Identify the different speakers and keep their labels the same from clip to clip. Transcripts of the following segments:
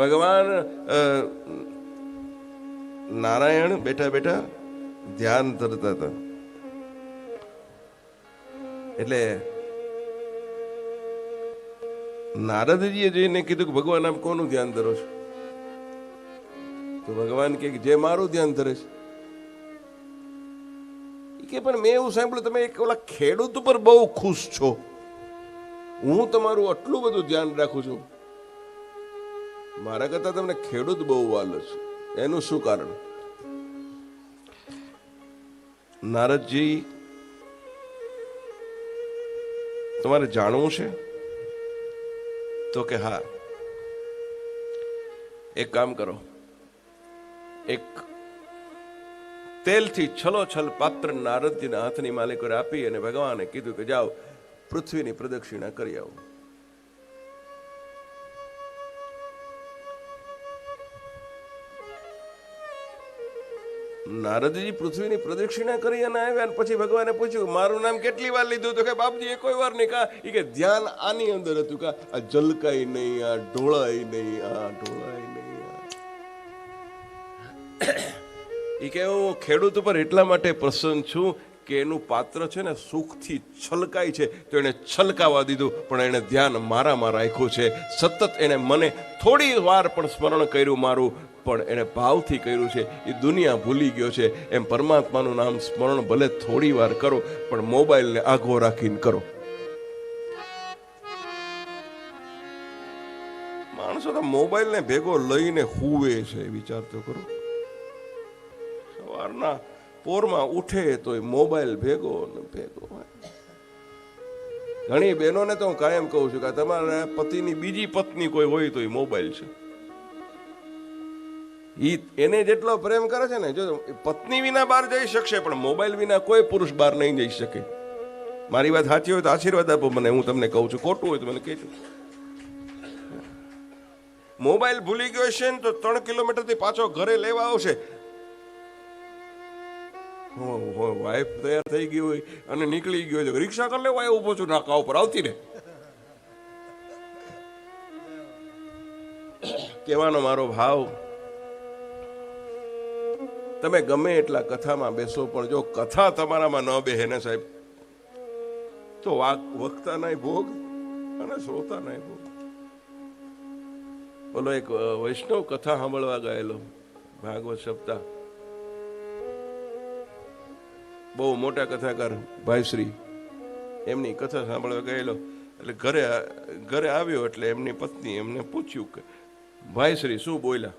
Speaker 1: ભગવાન નારાયણ બેઠા બેઠા ધ્યાન ધરતા હતા. એટલે નારદજીએ જઈને કીધું કે ભગવાન, આપ કોનું ધ્યાન ધરો છો? તો ભગવાન કે જે મારું ધ્યાન ધરે છે. કે પણ મેં એવું સાંભળ્યું, તમે એક ઓલા ખેડૂત ઉપર બહુ ખુશ છો. હું તમારું આટલું બધું ધ્યાન રાખું છું. મારા કરતા તમને ખેડૂત બહુ વાલો છે એનું શું કારણ? નારદજી, તમારે જાણવું છે? તો કે હા. એક કામ કરો. એક તેલથી છલોછલ પાત્ર નારદજીના હાથની માલિકોને આપી અને ભગવાને કીધું કે જાઓ, પૃથ્વીની પ્રદક્ષિણા કરી આવો. નારદજી પૃથ્વીની પ્રદક્ષિણા કરી અને આવ્યા અને પછી ભગવાને પૂછ્યું મારું નામ કેટલી વાર લીધું તો કે બાપજી કોઈ વાર નહીં કા? એ કે ધ્યાન આની અંદર હતું કા? આ જલકાય નહીં, આ ઢોળાય નહીં, આ ઢોળાય નહીં ઈ કે હું ખેડૂત ઉપર એટલા માટે પ્રસન્ન છું કે એનું પાત્ર છે ને સુખથી છલકાય છે. તો એને છલકાવા દીધું, પણ એણે ધ્યાન મારામાં રાખ્યું છે. સતત એણે મને થોડી વાર પણ સ્મરણ કર્યું મારું, પણ એણે ભાવથી કર્યું છે એ દુનિયા ભૂલી ગયો છે. એમ પરમાત્માનું નામ સ્મરણ ભલે થોડી વાર કરો, પણ મોબાઈલને આઘો રાખીને કરો. માણસો તો મોબાઈલને ભેગો લઈને હુવે છે, વિચાર તો કરો. સવારના પોરમાં ઉઠે તો એ મોબાઈલ ભેગો ને ભેગો ઘણી બહેનોને તો હું કાયમ કહું છું કે તમારા પતિની બીજી પત્ની કોઈ હોય તો એ મોબાઈલ છે. એને જેટલો પ્રેમ કરે છે ને, જો પત્ની વિના બહાર જઈ શકશે, પણ મોબાઈલ વિના કોઈ પુરુષ બહાર નહીં જઈ શકે. મારી વાત સાચી હોય તો આશીર્વાદ આપો મને, હું તમને કહું છું. ખોટું હોય તો મને કહેજો. મોબાઈલ ભૂલી ગયો છે ને, તો ત્રણ કિલોમીટરથી પાછો ઘરે લેવા આવશે. વાઈફ તૈયાર થઈ ગઈ હોય અને નીકળી ગયો છે. રિક્ષા કરી લેવા ઊભો છું નાકા ઉપર. આવતી ને કહેવાનો મારો ભાવ, તમે ગમે એટલા કથામાં બેસો, પણ જો કથા તમારામાં ન બેહે ને સાહેબ, તો વાક વક્તા નાય ભોગ અને શ્રોતા નાય ભોગ. બોલો એક વૈષ્ણવ કથા સાંભળવા ગયેલો, ભાગવત સપ્તાહ. બહુ મોટા કથાકાર ભાઈશ્રી. એમની કથા સાંભળવા ગયેલો. એટલે ઘરે ઘરે આવ્યો એટલે એમની પત્ની એમને પૂછ્યું કે, ભાઈશ્રી, શું બોલ્યા?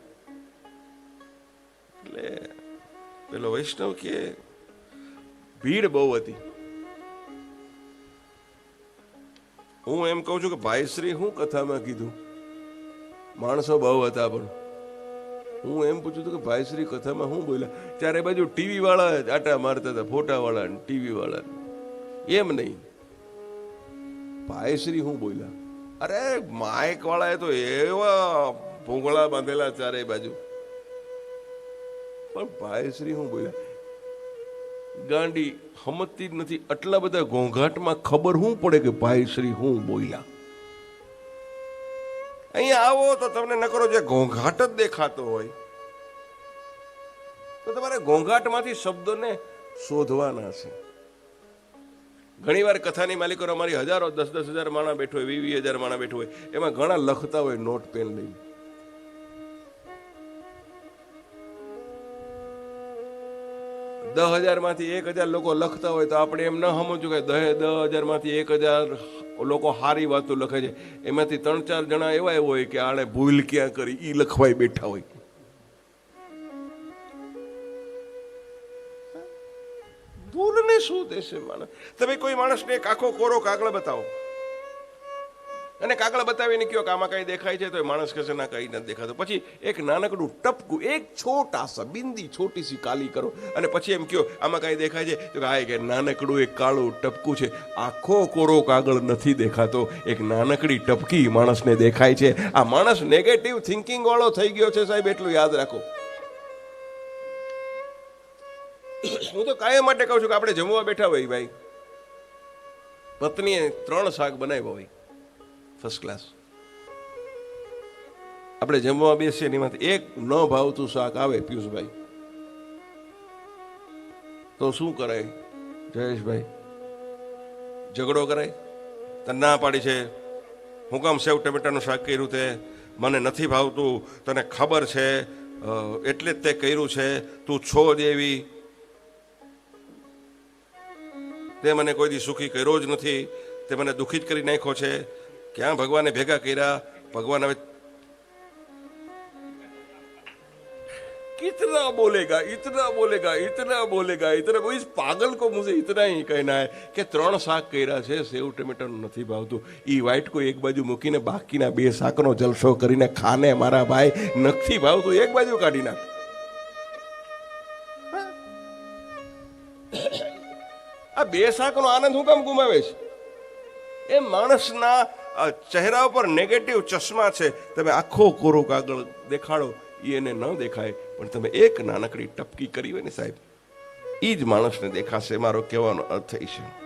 Speaker 1: એટલે પેલો વૈષ્ણવ કે, ભીડ બહુ હતી. હું એમ કહું છું કે ભાઈશ્રી હું કથામાં કીધું? માણસો બહુ હતા પણ. હું એમ પૂછું છું કે ભાઈશ્રી કથામાં શું બોલ્યા? ત્યારે બાજુ ટીવી વાળા જ આટા મારતા હતા ફોટા વાળા ટીવી વાળા એમ નહીં. ભાઈશ્રી શું બોલ્યા? અરે માઇક વાળાએ તો એવા ભૂંગળા બાંધેલા ચારે બાજુ. પણ ભાઈશ્રી શું બોલ્યા? ગાંડી હમતી જ નથી. આટલા બધા ઘોંઘાટમાં ખબર શું પડે કે ભાઈશ્રી શું બોલ્યા? અહીંયા આવો તો તમને નકરો જે ઘોંઘાટ જ દેખાતો હોય. તો તમારે ઘોંઘાટમાંથી શબ્દોને શોધવાના છે. ઘણી વાર કથાની માલિકો અમારી હજારો, દસ દસ હજાર માણા બેઠો હોય, વીસ હજાર માણા બેઠો હોય, એમાં ઘણા લખતા હોય નોટ પેન લઈને. દસ હજારમાંથી એક હજાર લોકો લખતા હોય તો આપણે એમ ન સમજવું કે દહ દસ હજારમાંથી એક હજાર લોકો સારી વાતો લખે છે. એમાંથી ત્રણ ચાર જણા એવા હોય કે આણે ભૂલ ક્યાં કરી એ લખવાય બેઠા હોય. ભૂલને શું દેશે માણસ? તમે કોઈ માણસને એક આખો કોરો કાગળ બતાવો. અને કાગળ બતાવીને કયો આમાં કંઈ દેખાય છે તો એ માણસ કહેશે ના, કંઈ નથી દેખાતું. પછી એક નાનકડું ટપકું, એક છોટા સા, બિંદી છોટી સી કાલી કરો અને પછી એમ કયો આમાં કાંઈ દેખાય છે? તો હા કે નાનકડું, એક કાળું ટપકું છે. આખો કોરો કાગળ નથી દેખાતો. એક નાનકડી ટપકી માણસને દેખાય છે. આ માણસ નેગેટિવ થિંકિંગ વાળો થઈ ગયો છે સાહેબ, એટલું યાદ રાખો. હું તો કાયમ માટે કહું છું કે આપણે જમવા બેઠા હોય ભાઈ. પત્નીએ ત્રણ શાક બનાવ્યા હોય. ફર્સ્ટ ક્લાસ આપણે જમવા બેસીએ ને એમાંથી એક ન ભાવતું શાક આવે પિયુષભાઈ. તો શું કરાય? જયેશભાઈ. ઝઘડો કરાય? તને ના પાડી છે? હું કામ સેવ ટમેટાનું શાક કર્યું તે? મને નથી ભાવતું. તને ખબર છે? એટલે જ તે કર્યું છે. તું છો દેવી. તે મને કોઈ દી સુખી કર્યો જ નથી. તે મને દુઃખી જ કરી નાખ્યો છે. ક્યાં ભગવાને ભેગા કર્યા ભગવાન હવે कितना बोलेगा इतना बोलेगा इतना बोलेगा इतना वो इस पागल को मुझे इतना ही कहना है કે ત્રણ શાક કર્યા છે સેવ ટમેટાનું નથી ભાવતું ઈ વ્હાઈટ કોઈ એક બાજુ મૂકીને બાકીના બે શાકનો જલસો કરીને ખાને મારા ભાઈ નથી ભાવતું એક બાજુ કાઢી નાખ આ બે શાકનો આનંદ હું કામ ગુમાવે છે એ માણસના અ, ચહેરા ઉપર નેગેટિવ ચશ્મા છે, તમે આખો કોરો કાગળ દેખાડો એ એને ન દેખાય. પણ તમે એક નાનકડી ટપકી કરી હોય ને સાહેબ એ જ માણસને દેખાશે, મારો કહેવાનો અર્થ એ છે.